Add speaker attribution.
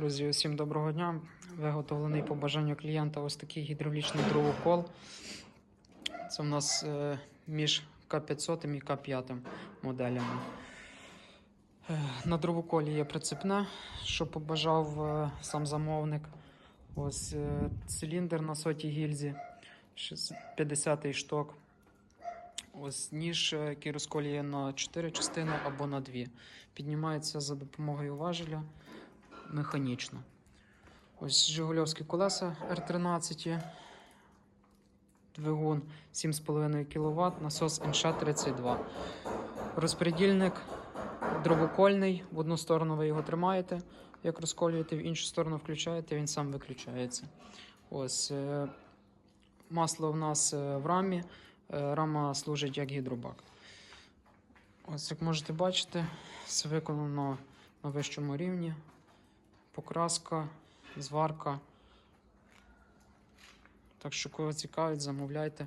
Speaker 1: Друзі, усім доброго дня. Виготовлений по бажанню клієнта ось такий гідравлічний дровокол. Це у нас е, між К500 і К5 моделями. Е, на дровоколі є прицепне, що побажав е, сам замовник. Ось циліндр на сотій гільзі, 50-й шток. Ось ніж, який розколює на 4 частини або на 2. Піднімається за допомогою важеля механічно. Ось Жигульовські колеса R13, двигун 7,5 кВт, насос НШ-32. Розпредільник дровокольний. В одну сторону ви його тримаєте, як розколюєте, в іншу сторону включаєте, він сам виключається. Ось е, масло в нас е, в рамі. Е, Рама служить як гідробак. Ось як можете бачити, все виконано на вищому рівні. Покраска, зварка. Так що кого цікавить, замовляйте.